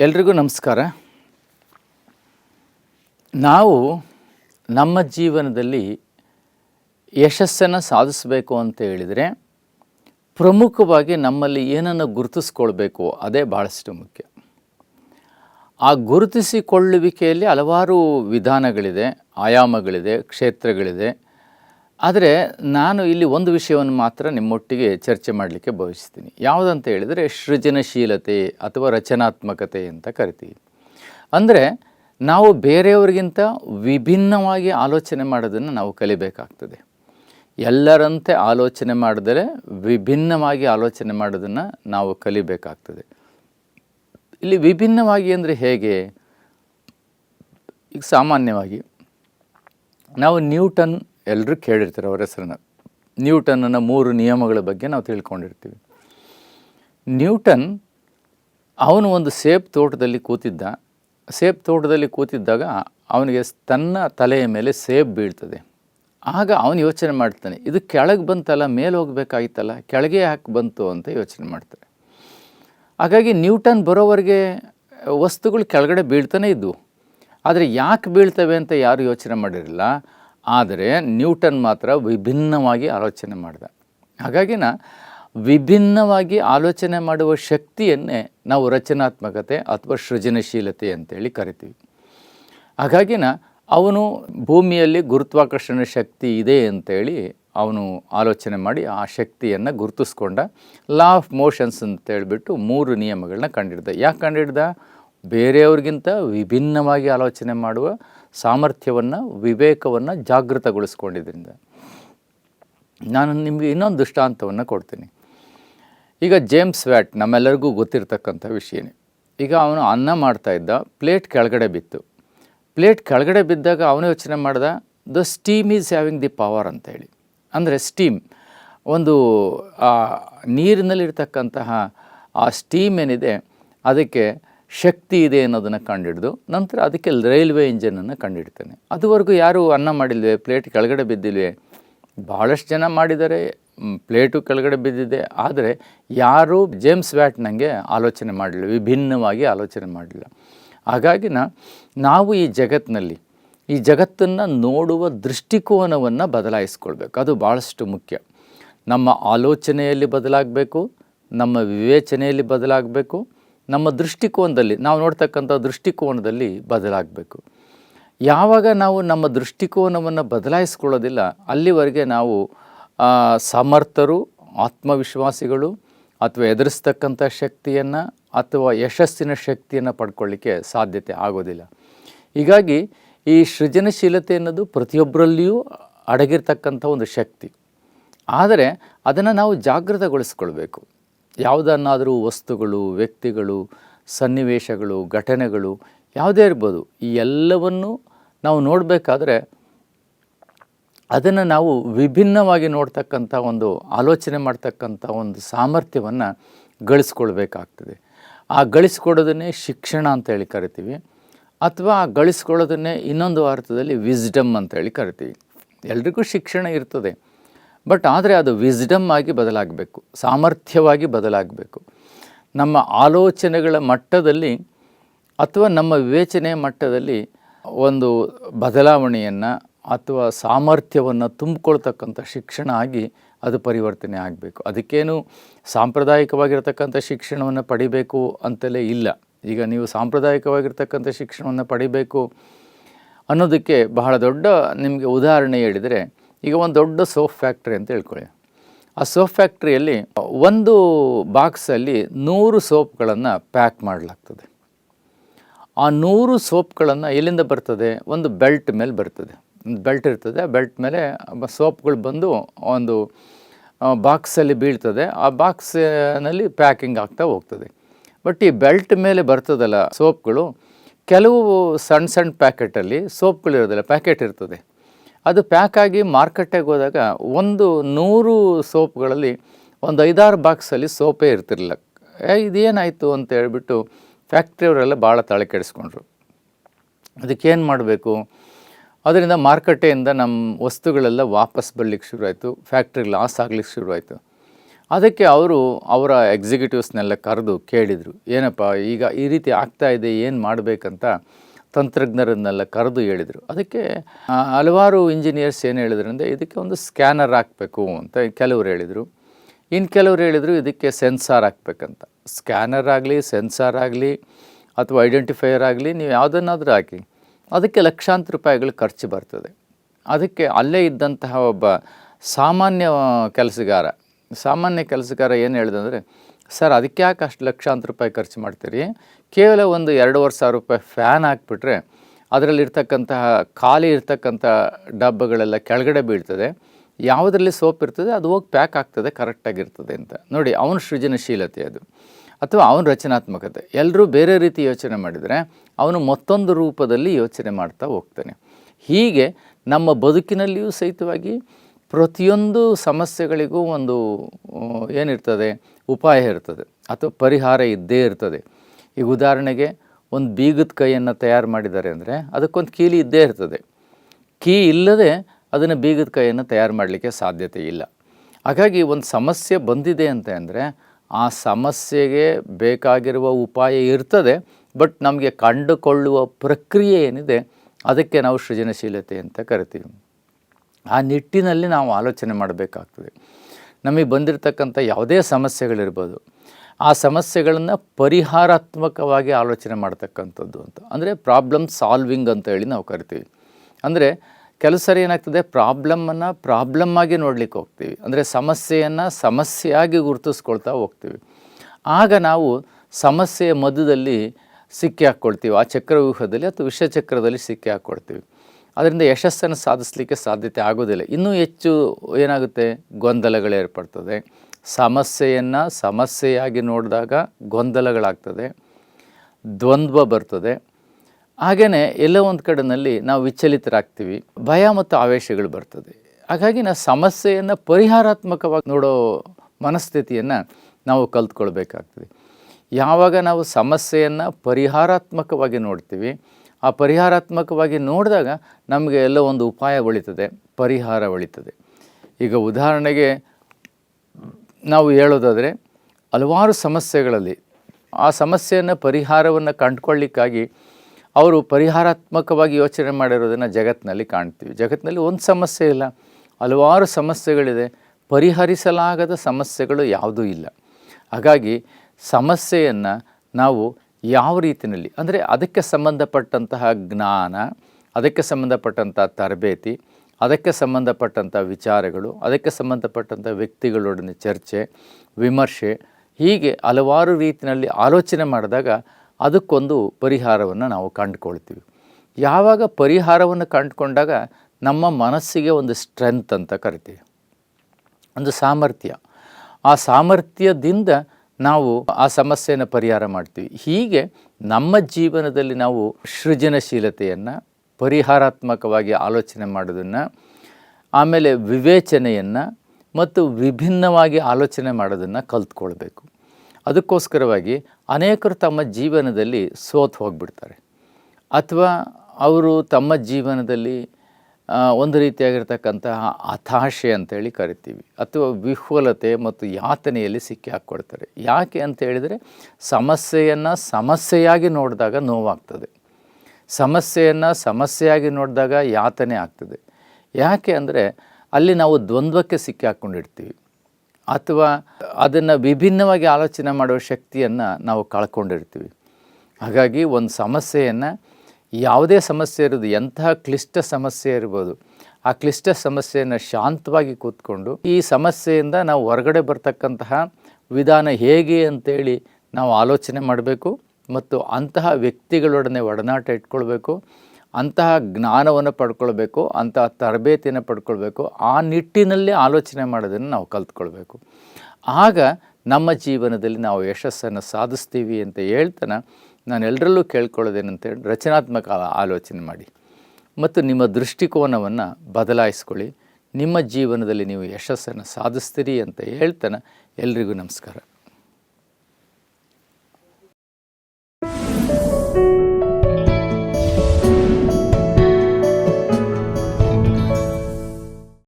ಎಲ್ರಿಗೂ ನಮಸ್ಕಾರ. ನಾವು ನಮ್ಮ ಜೀವನದಲ್ಲಿ ಯಶಸ್ಸನ್ನು ಸಾಧಿಸಬೇಕು ಅಂತ ಹೇಳಿದರೆ ಪ್ರಮುಖವಾಗಿ ನಮ್ಮಲ್ಲಿ ಏನನ್ನು ಗುರುತಿಸ್ಕೊಳ್ಬೇಕು ಅದೇ ಭಾಳಷ್ಟು ಮುಖ್ಯ. ಆ ಗುರುತಿಸಿಕೊಳ್ಳುವಿಕೆಯಲ್ಲಿ ಹಲವಾರು ವಿಧಾನಗಳಿದೆ, ಆಯಾಮಗಳಿದೆ, ಕ್ಷೇತ್ರಗಳಿದೆ. ಆದರೆ ನಾನು ಇಲ್ಲಿ ಒಂದು ವಿಷಯವನ್ನು ಮಾತ್ರ ನಿಮ್ಮೊಟ್ಟಿಗೆ ಚರ್ಚೆ ಮಾಡಲಿಕ್ಕೆ ಭಾವಿಸ್ತೀನಿ ಯಾವುದಂತ ಹೇಳಿದರೆ ಸೃಜನಶೀಲತೆ ಅಥವಾ ರಚನಾತ್ಮಕತೆ ಅಂತ ಕರಿತೀವಿ. ಅಂದರೆ ನಾವು ಬೇರೆಯವರಿಗಿಂತ ವಿಭಿನ್ನವಾಗಿ ಆಲೋಚನೆ ಮಾಡೋದನ್ನು ನಾವು ಕಲಿಬೇಕಾಗ್ತದೆ. ಎಲ್ಲರಂತೆ ಆಲೋಚನೆ ಮಾಡಿದರೆ ವಿಭಿನ್ನವಾಗಿ ಆಲೋಚನೆ ಮಾಡೋದನ್ನು ನಾವು ಕಲಿಬೇಕಾಗ್ತದೆ. ಇಲ್ಲಿ ವಿಭಿನ್ನವಾಗಿ ಅಂದರೆ ಹೇಗೆ? ಈಗ ಸಾಮಾನ್ಯವಾಗಿ ನಾವು ನ್ಯೂಟನ್ ಎಲ್ಲರೂ ಕೇಳಿರ್ತಾರೆ ಅವರ ಹೆಸರನ್ನ. ನ್ಯೂಟನ್ನ ಮೂರು ನಿಯಮಗಳ ಬಗ್ಗೆ ನಾವು ತಿಳ್ಕೊಂಡಿರ್ತೀವಿ. ನ್ಯೂಟನ್ ಅವನು ಒಂದು ಸೇಬ್ ತೋಟದಲ್ಲಿ ಕೂತಿದ್ದ. ಸೇಬ್ ತೋಟದಲ್ಲಿ ಕೂತಿದ್ದಾಗ ಅವನಿಗೆ ತನ್ನ ತಲೆಯ ಮೇಲೆ ಸೇಬ್ ಬೀಳ್ತದೆ. ಆಗ ಅವನು ಯೋಚನೆ ಮಾಡ್ತಾನೆ, ಇದು ಕೆಳಗೆ ಬಂತಲ್ಲ, ಮೇಲೆ ಹೋಗಬೇಕಾಗಿತ್ತಲ್ಲ ಕೆಳಗೆ ಯಾಕೆ ಬಂತು ಅಂತ ಯೋಚನೆ ಮಾಡ್ತಾರೆ. ಹಾಗಾಗಿ ನ್ಯೂಟನ್ ಬರೋವರೆಗೆ ವಸ್ತುಗಳು ಕೆಳಗಡೆ ಬೀಳ್ತಾನೆ ಇದ್ವು. ಆದರೆ ಯಾಕೆ ಬೀಳ್ತವೆ ಅಂತ ಯಾರು ಯೋಚನೆ ಮಾಡಿರಲಿಲ್ಲ. ಆದರೆ ನ್ಯೂಟನ್ ಮಾತ್ರ ವಿಭಿನ್ನವಾಗಿ ಆಲೋಚನೆ ಮಾಡಿದ. ಹಾಗಾಗಿನ ವಿಭಿನ್ನವಾಗಿ ಆಲೋಚನೆ ಮಾಡುವ ಶಕ್ತಿಯನ್ನೇ ನಾವು ರಚನಾತ್ಮಕತೆ ಅಥವಾ ಸೃಜನಶೀಲತೆ ಅಂತೇಳಿ ಕರಿತೀವಿ. ಹಾಗಾಗಿನ ಅವನು ಭೂಮಿಯಲ್ಲಿ ಗುರುತ್ವಾಕರ್ಷಣ ಶಕ್ತಿ ಇದೆ ಅಂತೇಳಿ ಅವನು ಆಲೋಚನೆ ಮಾಡಿ ಆ ಶಕ್ತಿಯನ್ನು ಗುರುತಿಸ್ಕೊಂಡ ಲಾ ಆಫ್ ಮೋಷನ್ಸ್ ಅಂತ ಹೇಳಿಬಿಟ್ಟು ಮೂರು ನಿಯಮಗಳನ್ನ ಕಂಡಿಡ್ದ. ಯಾಕೆ ಕಂಡಿಡ್ದ? ಬೇರೆಯವ್ರಿಗಿಂತ ವಿಭಿನ್ನವಾಗಿ ಆಲೋಚನೆ ಮಾಡುವ ಸಾಮರ್ಥ್ಯವನ್ನು, ವಿವೇಕವನ್ನು ಜಾಗೃತಗೊಳಿಸ್ಕೊಂಡಿದ್ದರಿಂದ ನಾನು ನಿಮಗೆ ಇನ್ನೊಂದು ದೃಷ್ಟಾಂತವನ್ನು ಕೊಡ್ತೀನಿ. ಈಗ ಜೇಮ್ಸ್ ವ್ಯಾಟ್ ನಮ್ಮೆಲ್ಲರಿಗೂ ಗೊತ್ತಿರತಕ್ಕಂಥ ವಿಷಯನೇ. ಈಗ ಅವನು ಅನ್ನ ಮಾಡ್ತಾ ಇದ್ದ, ಪ್ಲೇಟ್ ಕೆಳಗಡೆ ಬಿತ್ತು. ಪ್ಲೇಟ್ ಕೆಳಗಡೆ ಬಿದ್ದಾಗ ಅವನು ಯೋಚನೆ ಮಾಡ್ದ the steam is having the power ಅಂತ ಹೇಳಿ. ಅಂದರೆ ಸ್ಟೀಮ್ ಒಂದು ನೀರಿನಲ್ಲಿರ್ತಕ್ಕಂತಹ ಆ ಸ್ಟೀಮ್ ಏನಿದೆ, ಅದಕ್ಕೆ ಶಕ್ತಿ ಇದೆ ಅನ್ನೋದನ್ನು ಕಂಡುಹಿಡಿದು ನಂತರ ಅದಕ್ಕೆ ರೈಲ್ವೆ ಇಂಜನನ್ನು ಕಂಡುಹಿಡ್ತಾನೆ ಅದುವರೆಗೂ ಯಾರೂ ಅನ್ನ ಮಾಡಿಲ್ವೇ ಪ್ಲೇಟ್ ಕೆಳಗಡೆ ಬಿದ್ದಿಲ್ವೇ? ಭಾಳಷ್ಟು ಜನ ಮಾಡಿದ್ದಾರೆ ಪ್ಲೇಟು ಕೆಳಗಡೆ ಬಿದ್ದಿದೆ. ಆದರೆ ಯಾರೂ ಜೇಮ್ಸ್ ವ್ಯಾಟ್ ನನಗೆ ಆಲೋಚನೆ ಮಾಡಲಿಲ್ಲ, ವಿಭಿನ್ನವಾಗಿ ಆಲೋಚನೆ ಮಾಡಲಿಲ್ಲ. ಹಾಗಾಗಿ ನಾವು ಈ ಜಗತ್ತಿನಲ್ಲಿ ಈ ಜಗತ್ತನ್ನು ನೋಡುವ ದೃಷ್ಟಿಕೋನವನ್ನು ಬದಲಾಯಿಸ್ಕೊಳ್ಬೇಕು. ಅದು ಭಾಳಷ್ಟು ಮುಖ್ಯ. ನಮ್ಮ ಆಲೋಚನೆಯಲ್ಲಿ ಬದಲಾಗಬೇಕು, ನಮ್ಮ ವಿವೇಚನೆಯಲ್ಲಿ ಬದಲಾಗಬೇಕು ನಮ್ಮ ದೃಷ್ಟಿಕೋನದಲ್ಲಿ, ನಾವು ನೋಡ್ತಕ್ಕಂಥ ದೃಷ್ಟಿಕೋನದಲ್ಲಿ ಬದಲಾಗಬೇಕು. ಯಾವಾಗ ನಾವು ನಮ್ಮ ದೃಷ್ಟಿಕೋನವನ್ನು ಬದಲಾಯಿಸ್ಕೊಳ್ಳೋದಿಲ್ಲ, ಅಲ್ಲಿವರೆಗೆ ನಾವು ಸಮರ್ಥರು, ಆತ್ಮವಿಶ್ವಾಸಿಗಳು ಅಥವಾ ಎದುರಿಸ್ತಕ್ಕಂಥ ಶಕ್ತಿಯನ್ನು ಅಥವಾ ಯಶಸ್ಸಿನ ಶಕ್ತಿಯನ್ನು ಪಡ್ಕೊಳ್ಳಿಕ್ಕೆ ಸಾಧ್ಯತೆ ಆಗೋದಿಲ್ಲ. ಹೀಗಾಗಿ ಈ ಸೃಜನಶೀಲತೆ ಅನ್ನೋದು ಪ್ರತಿಯೊಬ್ಬರಲ್ಲಿಯೂ ಅಡಗಿರ್ತಕ್ಕಂಥ ಒಂದು ಶಕ್ತಿ. ಆದರೆ ಅದನ್ನು ನಾವು ಜಾಗೃತಗೊಳಿಸ್ಕೊಳ್ಬೇಕು ಯಾವುದನ್ನಾದರೂ ವಸ್ತುಗಳು, ವ್ಯಕ್ತಿಗಳು, ಸನ್ನಿವೇಶಗಳು, ಘಟನೆಗಳು, ಯಾವುದೇ ಇರ್ಬೋದು, ಈ ಎಲ್ಲವನ್ನು ನಾವು ನೋಡಬೇಕಾದ್ರೆ ಅದನ್ನು ನಾವು ವಿಭಿನ್ನವಾಗಿ ನೋಡ್ತಕ್ಕಂಥ ಒಂದು ಆಲೋಚನೆ ಮಾಡ್ತಕ್ಕಂಥ ಒಂದು ಸಾಮರ್ಥ್ಯವನ್ನು ಗಳಿಸ್ಕೊಳ್ಬೇಕಾಗ್ತದೆ. ಆ ಗಳಿಸ್ಕೊಡೋದನ್ನೇ ಶಿಕ್ಷಣ ಅಂತ ಹೇಳಿ ಕರಿತೀವಿ, ಅಥವಾ ಆ ಗಳಿಸ್ಕೊಳ್ಳೋದನ್ನೇ ಇನ್ನೊಂದು ಅರ್ಥದಲ್ಲಿ ವಿಸ್ಡಮ್ ಅಂತ ಹೇಳಿ ಕರಿತೀವಿ. ಎಲ್ರಿಗೂ ಶಿಕ್ಷಣ ಇರ್ತದೆ. ಬಟ್ ಆದರೆ ಅದು ವಿಸ್ಡಮ್ ಆಗಿ ಬದಲಾಗಬೇಕು, ಸಾಮರ್ಥ್ಯವಾಗಿ ಬದಲಾಗಬೇಕು. ನಮ್ಮ ಆಲೋಚನೆಗಳ ಮಟ್ಟದಲ್ಲಿ ಅಥವಾ ನಮ್ಮ ವಿವೇಚನೆ ಮಟ್ಟದಲ್ಲಿ ಒಂದು ಬದಲಾವಣೆಯನ್ನು ಅಥವಾ ಸಾಮರ್ಥ್ಯವನ್ನು ತುಂಬಿಕೊಳ್ತಕ್ಕಂಥ ಶಿಕ್ಷಣ ಆಗಿ ಅದು ಪರಿವರ್ತನೆ ಆಗಬೇಕು. ಅದಕ್ಕೇನು ಸಾಂಪ್ರದಾಯಿಕವಾಗಿರ್ತಕ್ಕಂಥ ಶಿಕ್ಷಣವನ್ನು ಪಡಿಬೇಕು ಅಂತಲೇ ಇಲ್ಲ. ಈಗ ನೀವು ಸಾಂಪ್ರದಾಯಿಕವಾಗಿರ್ತಕ್ಕಂಥ ಶಿಕ್ಷಣವನ್ನು ಪಡಿಬೇಕು ಅನ್ನೋದಕ್ಕೆ ಬಹಳ ದೊಡ್ಡ ನಿಮಗೆ ಉದಾಹರಣೆ ಹೇಳಿದರೆ ಈಗ ಒಂದು ದೊಡ್ಡ ಸೋಪ್ ಫ್ಯಾಕ್ಟ್ರಿ ಅಂತ ಹೇಳ್ಕೊಳ್ಳಿ. ಆ ಸೋಪ್ ಫ್ಯಾಕ್ಟ್ರಿಯಲ್ಲಿ ಒಂದು ಬಾಕ್ಸಲ್ಲಿ ನೂರು ಸೋಪ್ಗಳನ್ನು ಪ್ಯಾಕ್ ಮಾಡಲಾಗ್ತದೆ. ಆ ನೂರು ಸೋಪ್ಗಳನ್ನು ಎಲ್ಲಿಂದ ಬರ್ತದೆ? ಒಂದು ಬೆಲ್ಟ್ ಮೇಲೆ ಬರ್ತದೆ. ಒಂದು ಬೆಲ್ಟ್ ಇರ್ತದೆ, ಆ ಬೆಲ್ಟ್ ಮೇಲೆ ಸೋಪ್ಗಳು ಬಂದು ಒಂದು ಬಾಕ್ಸಲ್ಲಿ ಬೀಳ್ತದೆ. ಆ ಬಾಕ್ಸ್ನಲ್ಲಿ ಪ್ಯಾಕಿಂಗ್ ಆಗ್ತಾ ಹೋಗ್ತದೆ. ಬಟ್ ಈ ಬೆಲ್ಟ್ ಮೇಲೆ ಬರ್ತದಲ್ಲ ಸೋಪ್ಗಳು, ಕೆಲವು ಸಣ್ಣ ಸಣ್ಣ ಪ್ಯಾಕೆಟಲ್ಲಿ ಸೋಪ್ಗಳು ಇರೋದಿಲ್ಲ ಪ್ಯಾಕೆಟ್ ಇರ್ತದೆ. ಅದು ಪ್ಯಾಕ್ ಆಗಿ ಮಾರ್ಕೆಟಿಗೆ ಹೋದಾಗ ಒಂದು ನೂರು ಸೋಪ್ಗಳಲ್ಲಿ ಒಂದು ಐದಾರು ಬಾಕ್ಸಲ್ಲಿ ಸೋಪೇ ಇರ್ತಿರಲಿಲ್ಲ. ಇದೇನಾಯಿತು ಅಂತ ಹೇಳ್ಬಿಟ್ಟು ಫ್ಯಾಕ್ಟ್ರಿಯವರೆಲ್ಲ ಭಾಳ ತಲೆ ಕೆಡಿಸ್ಕೊಂಡ್ರು. ಅದಕ್ಕೇನು ಮಾಡಬೇಕು? ಅದರಿಂದ ಮಾರುಕಟ್ಟೆಯಿಂದ ನಮ್ಮ ವಸ್ತುಗಳೆಲ್ಲ ವಾಪಸ್ ಬರಲಿಕ್ಕೆ ಶುರುವಾಯಿತು. ಫ್ಯಾಕ್ಟ್ರಿ ಲಾಸ್ ಆಗ್ಲಿಕ್ಕೆ ಶುರುವಾಯಿತು. ಅದಕ್ಕೆ ಅವರು ಅವರ ಎಕ್ಸಿಕ್ಯೂಟಿವ್ಸ್ನೆಲ್ಲ ಕರೆದು ಕೇಳಿದರು, ಏನಪ್ಪ, ಈಗ ಈ ರೀತಿ ಆಗ್ತಾ ಇದೆ, ಏನು ಮಾಡಬೇಕಂತ ತಂತ್ರಜ್ಞರನ್ನೆಲ್ಲ ಕರೆದು ಹೇಳಿದರು. ಅದಕ್ಕೆ ಹಲವಾರು ಇಂಜಿನಿಯರ್ಸ್ ಏನು ಹೇಳಿದ್ರು ಅಂದರೆ, ಇದಕ್ಕೆ ಒಂದು ಸ್ಕ್ಯಾನರ್ ಹಾಕಬೇಕು ಅಂತ ಕೆಲವರು ಹೇಳಿದರು. ಇನ್ನು ಕೆಲವರು ಹೇಳಿದರು, ಇದಕ್ಕೆ ಸೆನ್ಸಾರ್ ಹಾಕ್ಬೇಕಂತ. ಸ್ಕ್ಯಾನರ್ ಆಗಲಿ ಸೆನ್ಸಾರ್ ಆಗಲಿ, ಅಥವಾ ಐಡೆಂಟಿಫೈಯರ್ ಆಗಲಿ, ನೀವು ಯಾವುದನ್ನಾದರೂ ಹಾಕಿ. ಅದಕ್ಕೆ ಲಕ್ಷಾಂತರ ರೂಪಾಯಿಗಳು ಖರ್ಚು ಬರ್ತದೆ. ಅದಕ್ಕೆ ಅಲ್ಲೇ ಇದ್ದಂತಹ ಒಬ್ಬ ಸಾಮಾನ್ಯ ಕೆಲಸಗಾರ ಸಾಮಾನ್ಯ ಕೆಲಸಗಾರ ಏನು ಹೇಳಿದಂದರೆ ಸರ್, ಅದಕ್ಕೆ ಯಾಕೆ ಅಷ್ಟು ಲಕ್ಷಾಂತರ ರೂಪಾಯಿ ಖರ್ಚು ಮಾಡ್ತೀರಿ? ಕೇವಲ ಒಂದು ಎರಡೂವರೆ ಸಾವಿರ ರೂಪಾಯಿ ಫ್ಯಾನ್ ಹಾಕ್ಬಿಟ್ರೆ ಅದರಲ್ಲಿರ್ತಕ್ಕಂತಹ ಖಾಲಿ ಇರ್ತಕ್ಕಂಥ ಡಬ್ಬಗಳೆಲ್ಲ ಕೆಳಗಡೆ ಬೀಳ್ತದೆ. ಯಾವುದರಲ್ಲಿ ಸೋಪ್ ಇರ್ತದೆ, ಅದು ಹೋಗಿ ಪ್ಯಾಕ್ ಆಗ್ತದೆ ಕರೆಕ್ಟಾಗಿರ್ತದೆ ಅಂತ. ನೋಡಿ, ಅವನ ಸೃಜನಶೀಲತೆ ಅದು. ಅಥವಾ ಅವನ ರಚನಾತ್ಮಕತೆ. ಎಲ್ಲರೂ ಬೇರೆ ರೀತಿ ಯೋಚನೆ ಮಾಡಿದರೆ ಅವನು ಮತ್ತೊಂದು ರೂಪದಲ್ಲಿ ಯೋಚನೆ ಮಾಡ್ತಾ ಹೋಗ್ತಾನೆ. ಹೀಗೆ ನಮ್ಮ ಬದುಕಿನಲ್ಲಿಯೂ ಸಹಿತವಾಗಿ ಪ್ರತಿಯೊಂದು ಸಮಸ್ಯೆಗಳಿಗೂ ಒಂದು, ಏನಿರ್ತದೆ ಉಪಾಯ ಇರ್ತದೆ ಅಥವಾ ಪರಿಹಾರ ಇದ್ದೇ ಇರ್ತದೆ. ಈಗ ಉದಾಹರಣೆಗೆ ಒಂದು ಬೀಗದ ಕೈಯನ್ನು ತಯಾರು ಮಾಡಿದ್ದಾರೆ ಅಂದರೆ ಅದಕ್ಕೊಂದು ಕೀಲಿ ಇದ್ದೇ ಇರ್ತದೆ. ಕೀ ಇಲ್ಲದೆ ಅದನ್ನು ಬೀಗದ ಕೈಯನ್ನು ತಯಾರು ಮಾಡಲಿಕ್ಕೆ ಸಾಧ್ಯತೆ ಇಲ್ಲ. ಹಾಗಾಗಿ ಒಂದು ಸಮಸ್ಯೆ ಬಂದಿದೆ ಅಂತ ಅಂದರೆ ಆ ಸಮಸ್ಯೆಗೆ ಬೇಕಾಗಿರುವ ಉಪಾಯ ಇರ್ತದೆ, ಬಟ್ ನಮಗೆ ಕಂಡುಕೊಳ್ಳುವ ಪ್ರಕ್ರಿಯೆ ಏನಿದೆ ಅದಕ್ಕೆ ನಾವು ಸೃಜನಶೀಲತೆ ಅಂತ ಕರಿತೀವಿ. ಆ ನಿಟ್ಟಿನಲ್ಲಿ ನಾವು ಆಲೋಚನೆ ಮಾಡಬೇಕಾಗ್ತದೆ. ನಮಗೆ ಬಂದಿರತಕ್ಕಂಥ ಯಾವುದೇ ಸಮಸ್ಯೆಗಳಿರ್ಬೋದು, ಆ ಸಮಸ್ಯೆಗಳನ್ನು ಪರಿಹಾರಾತ್ಮಕವಾಗಿ ಆಲೋಚನೆ ಮಾಡ್ತಕ್ಕಂಥದ್ದು ಅಂತ. ಅಂದರೆ ಪ್ರಾಬ್ಲಮ್ ಸಾಲ್ವಿಂಗ್ ಅಂತ ಹೇಳಿ ನಾವು ಕರಿತೀವಿ. ಅಂದರೆ ಕೆಲವು ಏನಾಗ್ತದೆ ಪ್ರಾಬ್ಲಮ್ಮನ್ನು ಪ್ರಾಬ್ಲಮ್ ಆಗಿ ನೋಡ್ಲಿಕ್ಕೆ ಹೋಗ್ತೀವಿ. ಅಂದರೆ ಸಮಸ್ಯೆಯನ್ನು ಸಮಸ್ಯೆಯಾಗಿ ಗುರುತಿಸ್ಕೊಳ್ತಾ ಹೋಗ್ತೀವಿ. ಆಗ ನಾವು ಸಮಸ್ಯೆಯ ಮಧ್ಯದಲ್ಲಿ ಸಿಕ್ಕಿ ಹಾಕ್ಕೊಳ್ತೀವಿ. ಆ ಚಕ್ರವ್ಯೂಹದಲ್ಲಿ ಅಥವಾ ವಿಷಚಕ್ರದಲ್ಲಿ ಸಿಕ್ಕಿ ಹಾಕ್ಕೊಳ್ತೀವಿ. ಅದರಿಂದ ಯಶಸ್ಸನ್ನು ಸಾಧಿಸಲಿಕ್ಕೆ ಸಾಧ್ಯತೆ ಆಗೋದಿಲ್ಲ. ಇನ್ನೂ ಹೆಚ್ಚು ಏನಾಗುತ್ತೆ? ಗೊಂದಲಗಳು ಏರ್ಪಡ್ತದೆ. ಸಮಸ್ಯೆಯನ್ನು ಸಮಸ್ಯೆಯಾಗಿ ನೋಡಿದಾಗ ಗೊಂದಲಗಳಾಗ್ತದೆ. ದ್ವಂದ್ವ ಬರ್ತದೆ. ಹಾಗೆಯೇ ಎಲ್ಲೋ ಒಂದು ಕಡೆಯಲ್ಲಿ ನಾವು ವಿಚಲಿತರಾಗ್ತೀವಿ. ಭಯ ಮತ್ತು ಆವೇಶಗಳು ಬರ್ತದೆ. ಹಾಗಾಗಿ ನಾವು ಸಮಸ್ಯೆಯನ್ನು ಪರಿಹಾರಾತ್ಮಕವಾಗಿ ನೋಡೋ ಮನಸ್ಥಿತಿಯನ್ನು ನಾವು ಕಲ್ತ್ಕೊಳ್ಬೇಕಾಗ್ತದೆ. ಯಾವಾಗ ನಾವು ಸಮಸ್ಯೆಯನ್ನು ಪರಿಹಾರಾತ್ಮಕವಾಗಿ ನೋಡ್ತೀವಿ ಆ ಪರಿಹಾರಾತ್ಮಕವಾಗಿ ನೋಡಿದಾಗ ನಮಗೆ ಎಲ್ಲ ಒಂದು ಉಪಾಯ ಉಳಿತದೆ ಪರಿಹಾರ ಒಳಿತದೆ ಈಗ ಉದಾಹರಣೆಗೆ ನಾವು ಹೇಳೋದಾದರೆ ಹಲವಾರು ಸಮಸ್ಯೆಗಳಲ್ಲಿ ಆ ಸಮಸ್ಯೆಯನ್ನು ಪರಿಹಾರವನ್ನು ಕಂಡುಕೊಳ್ಳಿಕ್ಕಾಗಿ ಅವರು ಪರಿಹಾರಾತ್ಮಕವಾಗಿ ಯೋಚನೆ ಮಾಡಿರೋದನ್ನು ಜಗತ್ತಿನಲ್ಲಿ ಕಾಣ್ತೀವಿ. ಜಗತ್ತಿನಲ್ಲಿ ಒಂದು ಸಮಸ್ಯೆ ಇಲ್ಲ. ಹಲವಾರು ಸಮಸ್ಯೆಗಳಿದೆ. ಪರಿಹರಿಸಲಾಗದ ಸಮಸ್ಯೆಗಳು ಯಾವುದೂ ಇಲ್ಲ. ಹಾಗಾಗಿ ಸಮಸ್ಯೆಯನ್ನು ನಾವು ಯಾವ ರೀತಿಯಲ್ಲಿ? ಅಂದರೆ ಅದಕ್ಕೆ ಸಂಬಂಧಪಟ್ಟಂತಹ ಜ್ಞಾನ, ಅದಕ್ಕೆ ಸಂಬಂಧಪಟ್ಟಂಥ ತರಬೇತಿ, ಅದಕ್ಕೆ ಸಂಬಂಧಪಟ್ಟಂಥ ವಿಚಾರಗಳು, ಅದಕ್ಕೆ ಸಂಬಂಧಪಟ್ಟಂಥ ವ್ಯಕ್ತಿಗಳೊಡನೆ ಚರ್ಚೆ, ವಿಮರ್ಶೆ, ಹೀಗೆ ಹಲವಾರು ರೀತಿಯಲ್ಲಿ ಆಲೋಚನೆ ಮಾಡಿದಾಗ ಅದಕ್ಕೊಂದು ಪರಿಹಾರವನ್ನು ನಾವು ಕಂಡುಕೊಳ್ತೀವಿ. ಯಾವಾಗ ಪರಿಹಾರವನ್ನು ಕಂಡುಕೊಂಡಾಗ ನಮ್ಮ ಮನಸ್ಸಿಗೆ ಒಂದು ಸ್ಟ್ರೆಂತ್ ಅಂತ ಕರಿತೀವಿ. ಒಂದು ಸಾಮರ್ಥ್ಯ. ಆ ಸಾಮರ್ಥ್ಯದಿಂದ ನಾವು ಆ ಸಮಸ್ಯೆಯನ್ನು ಪರಿಹಾರ ಮಾಡ್ತೀವಿ. ಹೀಗೆ ನಮ್ಮ ಜೀವನದಲ್ಲಿ ನಾವು ಸೃಜನಶೀಲತೆಯನ್ನು ಪರಿಹಾರಾತ್ಮಕವಾಗಿ ಆಲೋಚನೆ ಮಾಡೋದನ್ನು, ಆಮೇಲೆ ವಿವೇಚನೆಯನ್ನು ಮತ್ತು ವಿಭಿನ್ನವಾಗಿ ಆಲೋಚನೆ ಮಾಡೋದನ್ನು ಕಲ್ತ್ಕೊಳ್ಬೇಕು. ಅದಕ್ಕೋಸ್ಕರವಾಗಿ ಅನೇಕರು ತಮ್ಮ ಜೀವನದಲ್ಲಿ ಸೋತು ಹೋಗಿಬಿಡ್ತಾರೆ. ಅಥವಾ ಅವರು ತಮ್ಮ ಜೀವನದಲ್ಲಿ ಒಂದು ರೀತಿಯಾಗಿರ್ತಕ್ಕಂತಹ ಹತಾಶೆ ಅಂತೇಳಿ ಕರಿತೀವಿ ಅಥವಾ ವಿಹ್ವಲತೆ ಮತ್ತು ಯಾತನೆಯಲ್ಲಿ ಸಿಕ್ಕಿ ಹಾಕ್ಕೊಳ್ತಾರೆ ಯಾಕೆ ಅಂತ ಹೇಳಿದರೆ ಸಮಸ್ಯೆಯನ್ನು ಸಮಸ್ಯೆಯಾಗಿ ನೋಡಿದಾಗ ನೋವಾಗ್ತದೆ. ಸಮಸ್ಯೆಯನ್ನು ಸಮಸ್ಯೆಯಾಗಿ ನೋಡಿದಾಗ ಯಾತನೆ ಆಗ್ತದೆ. ಯಾಕೆ ಅಂದರೆ ಅಲ್ಲಿ ನಾವು ದ್ವಂದ್ವಕ್ಕೆ ಸಿಕ್ಕಿ ಹಾಕ್ಕೊಂಡಿರ್ತೀವಿ. ಅಥವಾ ಅದನ್ನು ವಿಭಿನ್ನವಾಗಿ ಆಲೋಚನೆ ಮಾಡುವ ಶಕ್ತಿಯನ್ನು ನಾವು ಕಳ್ಕೊಂಡಿರ್ತೀವಿ. ಹಾಗಾಗಿ ಒಂದು ಸಮಸ್ಯೆಯನ್ನು ಯಾವುದೇ ಸಮಸ್ಯೆ ಇರೋದು ಎಂತಹ ಕ್ಲಿಷ್ಟ ಸಮಸ್ಯೆ ಇರ್ಬೋದು, ಆ ಕ್ಲಿಷ್ಟ ಸಮಸ್ಯೆಯನ್ನು ಶಾಂತವಾಗಿ ಕೂತ್ಕೊಂಡು ಈ ಸಮಸ್ಯೆಯಿಂದ ನಾವು ಹೊರಗಡೆ ಬರ್ತಕ್ಕಂತಹ ವಿಧಾನ ಹೇಗೆ ಅಂತೇಳಿ ನಾವು ಆಲೋಚನೆ ಮಾಡಬೇಕು ಮತ್ತು ಅಂತಹ ವ್ಯಕ್ತಿಗಳೊಡನೆ ಒಡನಾಟ ಇಟ್ಕೊಳ್ಬೇಕು, ಅಂತಹ ಜ್ಞಾನವನ್ನು ಪಡ್ಕೊಳ್ಬೇಕು ಅಂತಹ ತರಬೇತಿಯನ್ನು ಪಡ್ಕೊಳ್ಬೇಕು, ಆ ನಿಟ್ಟಿನಲ್ಲಿ ಆಲೋಚನೆ ಮಾಡೋದನ್ನು ನಾವು ಕಲ್ತ್ಕೊಳ್ಬೇಕು. ಆಗ ನಮ್ಮ ಜೀವನದಲ್ಲಿ ನಾವು ಯಶಸ್ಸನ್ನು ಸಾಧಿಸ್ತೀವಿ ಅಂತ ಹೇಳ್ತಾನೆ. ನಾನು ಎಲ್ಲರಲ್ಲೂ ಕೇಳ್ಕೊಳ್ಳೋದೇನಂತ ರಚನಾತ್ಮಕ ಆಲೋಚನೆ ಮಾಡಿ. ಮತ್ತು ನಿಮ್ಮ ದೃಷ್ಟಿಕೋನವನ್ನು ಬದಲಾಯಿಸ್ಕೊಳ್ಳಿ. ನಿಮ್ಮ ಜೀವನದಲ್ಲಿ ನೀವು ಯಶಸ್ಸನ್ನು ಸಾಧಿಸ್ತೀರಿ ಅಂತ ಹೇಳ್ತಾನೆ. ಎಲ್ರಿಗೂ ನಮಸ್ಕಾರ.